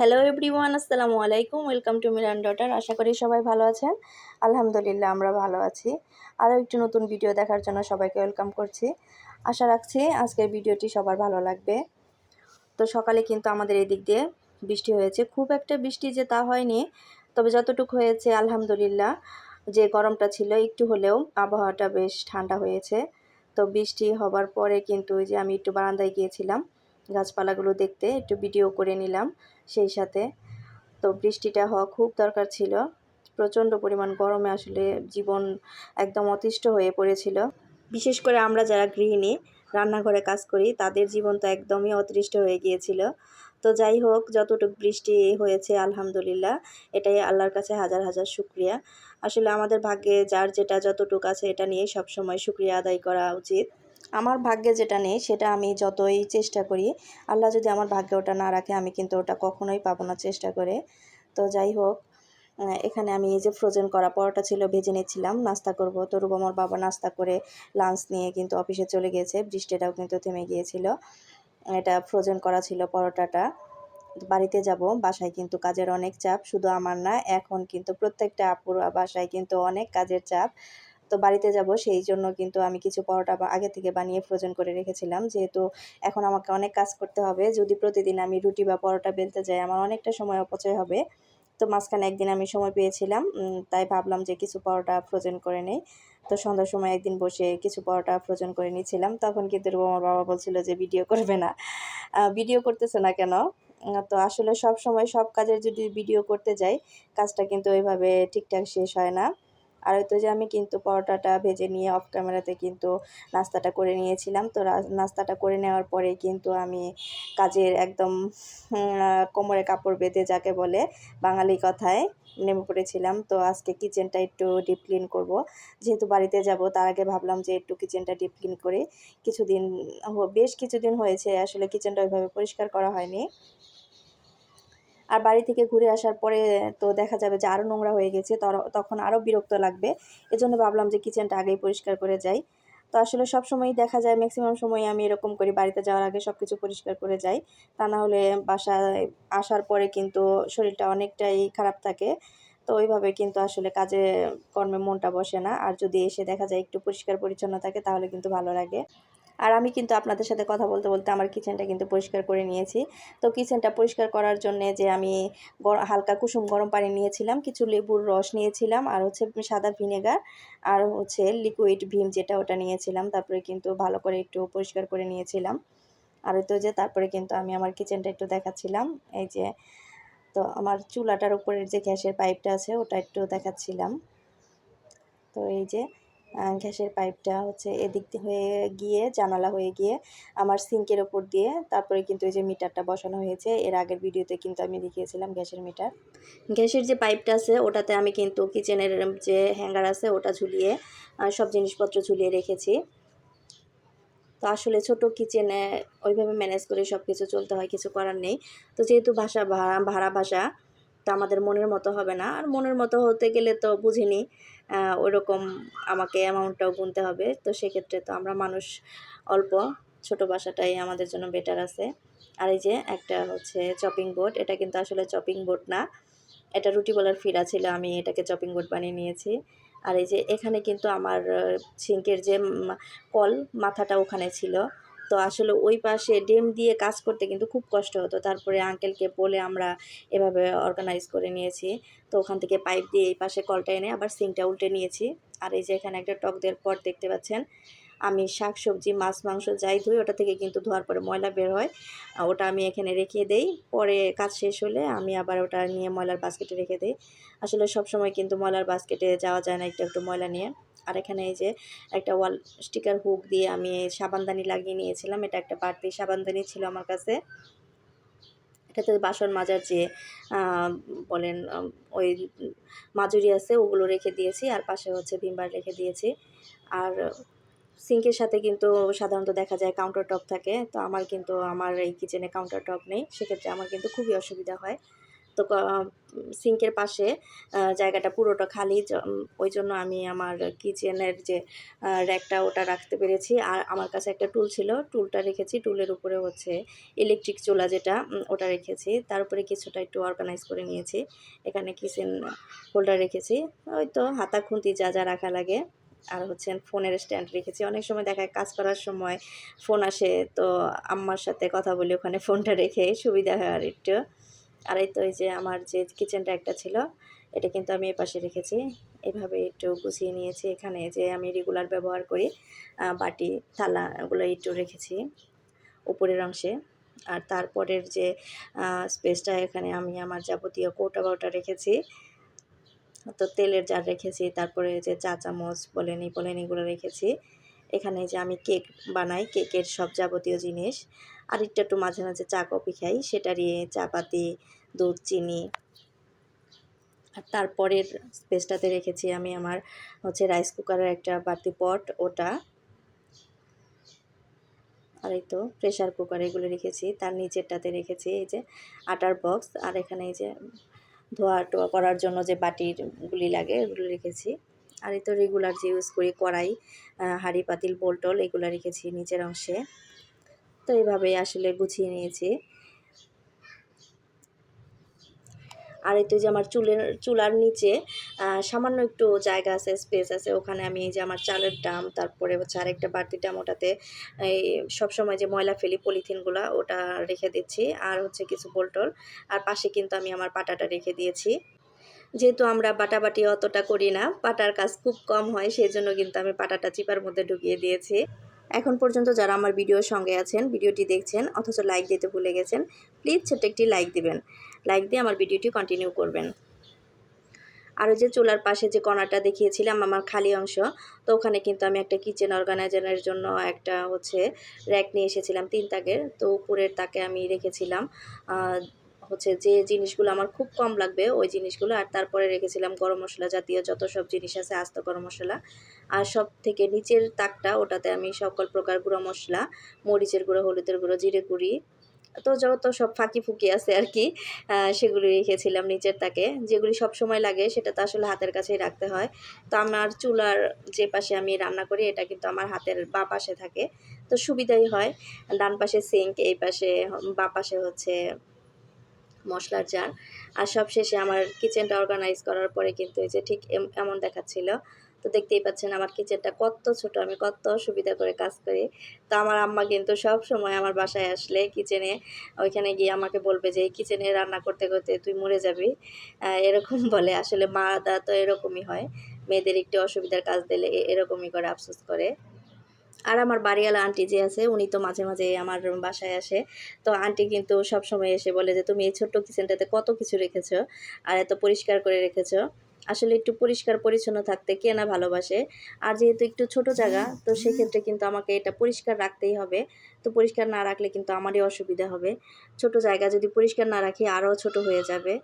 Hello everyone আসসালামু আলাইকুম welcome to Miran daughter আশা করি সবাই ভালো আছেন। আলহামদুলিল্লাহ, আমরা ভালো আছি। আরও একটি নতুন ভিডিও দেখার জন্য সবাইকে ওয়েলকাম করছি। আশা রাখছি আজকের ভিডিওটি সবার ভালো লাগবে। তো সকালে কিন্তু আমাদের এই দিক দিয়ে বৃষ্টি হয়েছে। খুব একটা বৃষ্টি যে তা হয়নি, তবে যতটুকু হয়েছে, আলহামদুলিল্লাহ, যে গরমটা ছিল, একটু হলেও আবহাওয়াটা বেশ ঠান্ডা হয়েছে। তো বৃষ্টি হবার পরে কিন্তু ওই যে আমি একটু বারান্দায় গিয়েছিলাম গাছপালাগুলো দেখতে, একটু ভিডিও করে নিলাম সেই সাথে। তো বৃষ্টিটা হওয়া খুব দরকার ছিল। প্রচণ্ড পরিমাণ গরমে আসলে জীবন একদম অতিষ্ঠ হয়ে পড়েছিল। বিশেষ করে আমরা যারা গৃহিণী, রান্নাঘরে কাজ করি, তাদের জীবন তো একদমই অতৃষ্ট হয়ে গিয়েছিল। তো যাই হোক, যতটুকু বৃষ্টি হয়েছে, আলহামদুলিল্লাহ, এটাই আল্লাহর কাছে হাজার হাজার শুক্রিয়া। আসলে আমাদের ভাগ্যে যার যেটা যতটুকু আছে, এটা নিয়ে সবসময় শুক্রিয়া আদায় করা উচিত। আমার ভাগ্যে যেটা নেই, সেটা আমি যতই চেষ্টা করি, আল্লাহ যদি আমার ভাগ্যে ওটা না রাখে, আমি কিন্তু ওটা কখনোই পাবো না চেষ্টা করে। তো যাই হোক এখানে আমি এই যে ফ্রোজেন করা পরোটা ছিল, ভেজে নিচ্ছিলাম, নাস্তা করব। তো রুবামর বাবা নাস্তা করে লাঞ্চ নিয়ে কিন্তু অফিসে চলে গিয়েছে, বৃষ্টিটাও কিন্তু থেমে গিয়েছিল। এটা ফ্রোজেন করা ছিল পরোটাটা। বাড়িতে যাব, বাসায় কিন্তু কাজের অনেক চাপ, শুধু আমার না, এখন কিন্তু প্রত্যেকটা আপুর বাসায় কিন্তু অনেক কাজের চাপ। তো বাড়িতে যাব, সেই জন্য কিন্তু আমি কিছু পরোটা আগে থেকে বানিয়ে ফ্রোজেন করে রেখেছিলাম। যেহেতু এখন আমাকে অনেক কাজ করতে হবে, যদি প্রতিদিন আমি রুটি বা পরোটা বেলতে যাই, আমার অনেকটা সময় অপচয় হবে। তো মাঝখানে একদিন আমি সময় পেয়েছিলাম তাই ভাবলাম যে কিছু পরোটা ফ্রোজেন করে নেই। তো সন্ধ্যার সময় একদিন বসে কিছু পরোটা ফ্রোজেন করে নিয়েছিলাম। তখন কিন্তু আমার বাবা বলছিল যে, ভিডিও করবে না। ভিডিও করতেছে না কেন? তো আসলে সব সময় সব কাজের যদি ভিডিও করতে যাই, কাজটা কিন্তু ওইভাবে ঠিকঠাক শেষ হয় না। আর হয়তো যে আমি কিন্তু পরোটাটা ভেজে নিয়ে অফ ক্যামেরাতে কিন্তু নাস্তাটা করে নিয়েছিলাম। তো নাস্তাটা করে নেওয়ার পরে কিন্তু আমি কাজের একদম কোমরে কাপড় বেঁধে যাকে বলে বাঙালি কথায় নেমে পড়েছিলাম। তো আজকে কিচেনটা একটু ডিপ ক্লিন করব। যেহেতু বাড়িতে যাব, তার আগে ভাবলাম যে একটু কিচেনটা ডিপ ক্লিন করি। কিছুদিন বেশ কিছুদিন হয়েছে, আসলে কিচেনটা ওইভাবে পরিষ্কার করা হয়নি। আর বাড়ি থেকে ঘুরে আসার পরে, তো দেখা যাবে যে আরও নোংরা হয়ে গেছে তখন আরও বিরক্ত লাগবে। এজন্য ভাবলাম যে কিচেনটা আগেই পরিষ্কার করে যাই। তো আসলে সব সময়ই দেখা যায় ম্যাক্সিমাম সময় আমি এরকম করি বাড়িতে যাওয়ার আগে সব কিছু পরিষ্কার করে যাই। তা না হলে বাসায় আসার পরে কিন্তু শরীরটা অনেকটাই খারাপ থাকে। তো ওইভাবে কিন্তু আসলে কাজে, কর্মে মনটা বসে না। আর যদি এসে দেখা যায় একটু পরিষ্কার পরিচ্ছন্ন থাকে, তাহলে কিন্তু ভালো লাগে। আর আমি কিন্তু আপনাদের সাথে কথা বলতে বলতে আমার কিচেনটা কিন্তু পরিষ্কার করে নিয়েছি। তো কিচেনটা পরিষ্কার করার জন্য যে আমি হালকা কুসুম গরম পানি নিয়েছিলাম, কিছু লেবুর রস নিয়েছিলাম, আর হচ্ছে সাদা ভিনেগার, আর হচ্ছে লিকুইড ভিম যেটা ওটা নিয়েছিলাম, তারপরে কিন্তু ভালো করে একটু পরিষ্কার করে নিয়েছিলাম। আর তো যে তারপরে কিন্তু আমি আমার কিচেনটা একটু দেখাচ্ছিলাম, এই যে তো আমার চুলাটার উপরের যে গ্যাসের পাইপটা আছে, ওটা একটু দেখাচ্ছিলাম। তো এই যে গ্যাসের পাইপটা হচ্ছে এদিক হয়ে গিয়ে, জানালা হয়ে গিয়ে আমার সিঙ্কের ওপর দিয়ে তারপরে কিন্তু এই যে মিটারটা বসানো হয়েছে। এর আগের ভিডিওতে কিন্তু আমি দেখিয়েছিলাম গ্যাসের মিটার। গ্যাসের যে পাইপটা আছে, ওটাতে আমি কিন্তু কিচেনের যে হ্যাঙ্গার আছে, ওটা ঝুলিয়ে সব জিনিসপত্র ঝুলিয়ে রেখেছি। তো আসলে ছোট কিচেনে ওইভাবে ম্যানেজ করে সব কিছু চলতে হয়, কিছু করার নেই। তো যেহেতু ভাষা ভাড়া ভাষা তা আমাদের মনের মতো হবে না। আর মনের মতো হতে গেলে তো বুঝিনি ওরকম আমাকে অ্যামাউন্টটাও গুনতে হবে। তো সেক্ষেত্রে তো আমরা মানুষ অল্প, ছোট বাসাটাই আমাদের জন্য বেটার আছে। আর এই যে একটা হচ্ছে চপিং বোর্ড এটা কিন্তু আসলে চপিং বোর্ড না। এটা রুটি বলার ফিরা ছিল, আমি এটাকে চপিং বোর্ড বানিয়ে নিয়েছি। আর এই যে এখানে কিন্তু আমার সিঙ্কের যে কল মাথাটা ওখানে ছিল। তো আসলে ওই পাশে ডেম দিয়ে কাজ করতে কিন্তু খুব কষ্ট হতো। তারপরে আঙ্কেলকে বলে আমরা এভাবে অর্গানাইজ করে নিয়েছি। তো ওখান থেকে পাইপ দিয়ে এই পাশে কলটা এনে আবার সিংটা উল্টে নিয়েছি। আর এই যে এখানে একটা টক দেওয়ার পর দেখতে পাচ্ছেন, আমি শাক, সবজি, মাছ, মাংস যাই ধুই ওটা থেকে কিন্তু ধোয়ার পরে ময়লা বের হয়। ওটা আমি এখানে রেখে দেই। পরে কাজ শেষ হলে আমি আবার ওটা নিয়ে ময়লার বাস্কেটে রেখে দিই। আসলে সব সময় কিন্তু ময়লার বাস্কেটে যাওয়া যায় না একটু একটু ময়লা নিয়ে। আর এখানে এই যে একটা ওয়াল স্টিকার হুক দিয়ে আমি সাবানদানি লাগিয়ে নিয়েছিলাম। এটা একটা বাড়তি সাবানদানি ছিল আমার কাছে। এটাতে বাসন মাজার যে বলেন ওই মাজুরি আছে, ওগুলো রেখে দিয়েছি। আর পাশে হচ্ছে ভিমবার রেখে দিয়েছি। আর সিঙ্কের সাথে কিন্তু সাধারণত দেখা যায় কাউন্টার টপ থাকে। তো আমার কিন্তু, আমার এই কিচেনে কাউন্টার টপ নেই। সেক্ষেত্রে আমার কিন্তু খুবই অসুবিধা হয়। তো সিঙ্কের পাশে জায়গাটা পুরোটা খালি ওই জন্য আমি আমার কিচেনের যে র্যাকটা ওটা রাখতে পেরেছি। আর আমার কাছে একটা টুল ছিল, টুলটা রেখেছি। টুলের উপরে হচ্ছে ইলেকট্রিক চুলা যেটা ওটা রেখেছি। তার উপরে কিছুটা একটু অর্গানাইজ করে নিয়েছি। এখানে কিচেন হোল্ডার রেখেছি। ওই তো হাতা, খুন্তি যা যা রাখা লাগে। আর হচ্ছে ফোনের স্ট্যান্ড রেখেছি। অনেক সময় দেখা কাজ করার সময় ফোন আসে, তো আম্মার সাথে কথা বলি ওখানে ফোনটা রেখে সুবিধা হয় আর একটু আর এই তো এই যে আমার যে কিচেনটা একটা ছিল, এটা কিন্তু আমি এপাশে রেখেছি। এভাবে একটু গুছিয়ে নিয়েছি। এখানে যে আমি রেগুলার ব্যবহার করি বাটি, থালা ওগুলো একটু রেখেছি উপরের অংশে। আর তারপরের যে স্পেসটা এখানে আমি আমার যাবতীয় কৌটা বাউটা রেখেছি। তো তেলের জার রেখেছি, তারপরে যে চা চামচ বলেন বলেন এগুলো রেখেছি। এখানে যে আমি কেক বানাই, কেকের সব যাবতীয় জিনিস। আর একটু একটু মাঝে মাঝে চা, কফি খাই সেটারই চা পাতি দুধ, চিনি। আর তারপরের স্পেসটাতে রেখেছি আমি আমার হচ্ছে রাইস কুকারের একটা বাতি পট ওটা। আর এই তো প্রেশার কুকার এগুলো রেখেছি, তার নিচেরটাতে রেখেছি, এই যে আটার বক্স আর এখানে এই যে ধোয়া টোয়া করার জন্য যে বাটিরগুলি লাগে, এগুলো রেখেছি। আর এই তো রেগুলার যে ইউজ করি কড়াই হাঁড়ি, পাতিল, বোলটল, এগুলো রেখেছি নিচের অংশে। তো এইভাবেই আসলে গুছিয়ে নিয়েছি। আর এই তো যে আমার চুলের, চুলার নিচে সামান্য একটু জায়গা আছে স্পেস আছে, ওখানে আমি এই যে আমার চালের ডাম, তারপরে হচ্ছে আরেকটা বাড়তি ডাম ওটাতে, এই সবসময় যে ময়লা ফেলি পলিথিনগুলো ওটা রেখে দিচ্ছি, আর হচ্ছে কিছু বোলটল, আর পাশে কিন্তু আমি আমার পাটাটা রেখে দিয়েছি। যেহেতু আমরা বাটাবাটি অতটা করি না পাটার কাজ খুব কম হয় সেই জন্য কিন্তু আমি পাটাটা চিপার মধ্যে ঢুকিয়ে দিয়েছি। এখন পর্যন্ত যারা আমার ভিডিওর সঙ্গে আছেন, ভিডিওটি দেখছেন, অথচ লাইক দিতে ভুলে গেছেন প্লিজ ছোট্ট একটি লাইক দিবেন। লাইক দিয়ে আমার ভিডিওটি কন্টিনিউ করবেন। আর ওই যে চুলার পাশে যে কণাটা দেখিয়েছিলাম, আমার খালি অংশ, তো ওখানে কিন্তু আমি একটা কিচেন অর্গানাইজারের জন্য একটা হচ্ছে র্যাক নিয়ে এসেছিলাম, তিন তাকের, তো উপরের তাকে আমি রেখেছিলাম। হচ্ছে যে জিনিসগুলো আমার খুব কম লাগবে, ওই জিনিসগুলো। আর তারপরে রেখেছিলাম গরম মশলা জাতীয় যত সব জিনিস আছে, আস্ত গরম মশলা। আর সব থেকে নিচের তাকটা, ওটাতে আমি সকল প্রকার গুঁড়ো মশলা, মরিচের গুঁড়ো, হলুদের গুঁড়ো, জিরে গুঁড়ি, তো যত সব ফাঁকি ফুকি আছে আর কি সেগুলি রেখেছিলাম নিচের তাকে। যেগুলি সব সময় লাগে, সেটা তো আসলে হাতের কাছেই রাখতে হয়। তো আমার চুলার যে পাশে আমি রান্না করি, এটা কিন্তু আমার হাতের বা পাশে থাকে। তো সুবিধাই হয়। ডান পাশে সিঙ্ক এই পাশে, বা পাশে হচ্ছে মশলার জার। আর সব শেষে আমার কিচেনটা অর্গানাইজ করার পরে কিন্তু এই যে ঠিক এমন দেখাচ্ছিল। তো দেখতেই পাচ্ছেন আমার কিচেনটা কত ছোট, আমি কত সুবিধা করে কাজ করি। তো আমার আম্মা কিন্তু সব সময় আমার বাসায় আসলে কিচেনে ওইখানে গিয়ে আমাকে বলবে যে, এই কিচেনে রান্না করতে করতে তুই মরে যাবি। এরকম বলে। আসলে মা দা তো এরকমই হয়। মেয়েদের একটু অসুবিধার কাজ দিলে এরকমই করে আফসোস করে। আর আমার বাড়িওয়ালা আন্টি যে আছে, উনি তো মাঝে মাঝে আমার বাসায় আসে। তো আন্টি কিন্তু সব সময় এসে বলে যে, তুমি এই ছোট্ট কিচেনটাতে কত কিছু রেখেছো আর এত পরিষ্কার করে রেখেছো? আসলে একটু পরিষ্কার পরিচ্ছন্ন থাকতে কে না ভালোবাসে। আর যেহেতু একটু ছোট জায়গা, তো সেক্ষেত্রে কিন্তু আমাকে এটা পরিষ্কার রাখতেই হবে। তো পরিষ্কার না রাখলে কিন্তু আমারই অসুবিধা হবে। ছোট জায়গা যদি পরিষ্কার না রাখি, আরও ছোট হয়ে যাবে।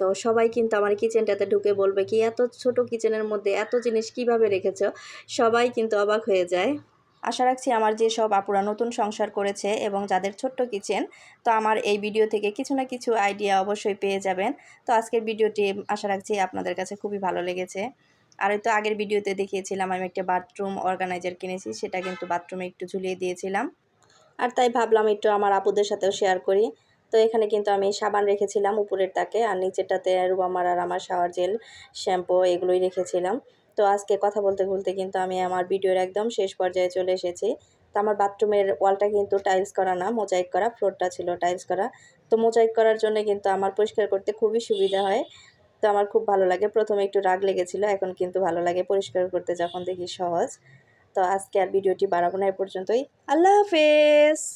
তো সবাই কিন্তু আমার কিচেনটাতে ঢুকে বলবে কি, এত ছোট কিচেনের মধ্যে এত জিনিস কীভাবে রেখেছো? সবাই কিন্তু অবাক হয়ে যায়। আশা রাখছি আমার যে সব আপুরা নতুন সংসার করেছে এবং যাদের ছোট্ট কিচেন তো আমার এই ভিডিও থেকে কিছু না কিছু আইডিয়া অবশ্যই পেয়ে যাবেন। তো আজকের ভিডিওটি আশা রাখছি আপনাদের কাছে খুবই ভালো লেগেছে। আর তো আগের ভিডিওতে দেখিয়েছিলাম আমি একটা বাথরুম অর্গানাইজার কিনেছি, সেটা কিন্তু বাথরুমে একটু ঝুলিয়ে দিয়েছিলাম। আর তাই ভাবলাম একটু আমার আপুদের সাথেও শেয়ার করি। তো এখানে কিন্তু আমি সাবান রেখেছিলাম উপরের তাকে আর নিচেরটাতে রুবামার আর আমার শাওয়ার জেল শ্যাম্পু এগুলোই রেখেছিলাম। তো আজকে কথা বলতে বলতে কিন্তু আমি আমার ভিডিওর একদম শেষ পর্যায়ে চলে এসেছি। তো আমার বাথরুমের ওয়ালটা কিন্তু টাইলস করা না মোজাইক করা ফ্লোরটা ছিল টাইলস করা। তো মোজাইক করার জন্য কিন্তু আমার পরিষ্কার করতে খুবই সুবিধা হয়। তো আমার খুব ভালো লাগে। প্রথমে একটু রাগ লেগেছিল, এখন কিন্তু ভালো লাগে পরিষ্কার করতে যখন দেখি সহজ। তো আজকে আর ভিডিওটি বাড়াবো না, এ পর্যন্তই। আল্লাহ হাফেজ!